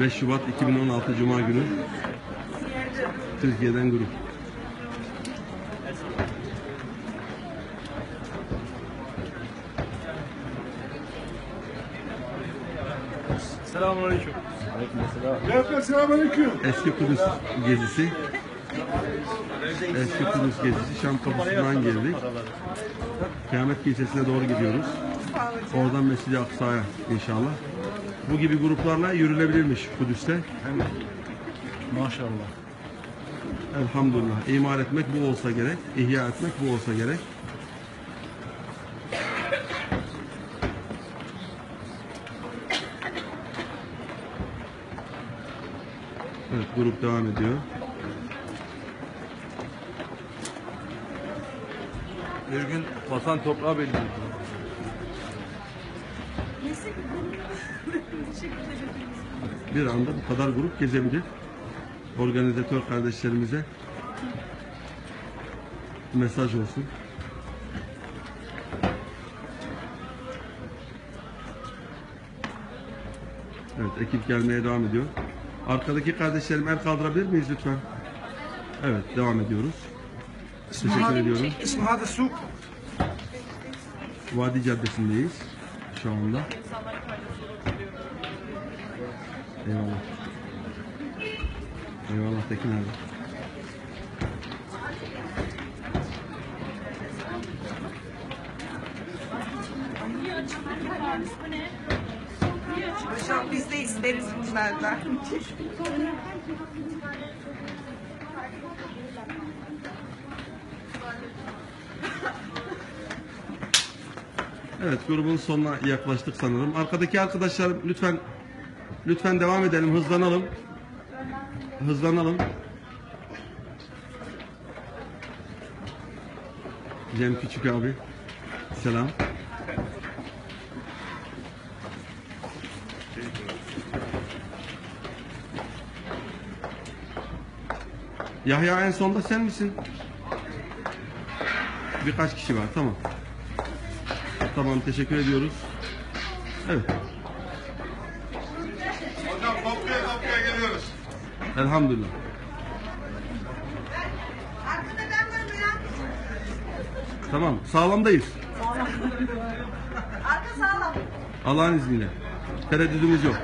...5 Şubat 2016 Cuma günü... ...Türkiye'den grup. Selamünaleyküm. Beyefendi selamünaleyküm. Eski Kudüs gezisi. Eski Kudüs gezisi. Şam kapısından girdik. Kıyamet Kilisesi'ne doğru gidiyoruz. Oradan Mescid-i Aksa'ya inşallah. Bu gibi gruplarla yürülebilirmiş Kudüs'te. Maşallah. Elhamdülillah. İmar etmek bu olsa gerek. ihya etmek bu olsa gerek. Evet grup devam ediyor. Bir gün vatan toprağı belli. Bir anda bu kadar grup gezebilir. Organizatör kardeşlerimize mesaj olsun. Evet ekip gelmeye devam ediyor. Arkadaki kardeşlerim el kaldırabilir miyiz lütfen? Evet, devam ediyoruz. Teşekkür ediyorum. İsmi Hadi Suk. Vadi Caddesi'ndeyiz şu anda. Eyvallah. Eyvallah Tekin abi. Bu ne? Hocam biz de isteriz bunlardan. Evet grubun sonuna yaklaştık sanırım. Arkadaki arkadaşlar lütfen lütfen devam edelim, hızlanalım. Hızlanalım. Cem Küçük abi. Selam. Yahya en sonda sen misin? Birkaç kişi var tamam. Tamam teşekkür ediyoruz. Evet. Hocam kopya kopya geliyoruz. Elhamdülillah. Arkada ben varım ya. Tamam. Sağlamdayız. Arka sağlam. Allah'ın izniyle. Karadeniz'imiz yok.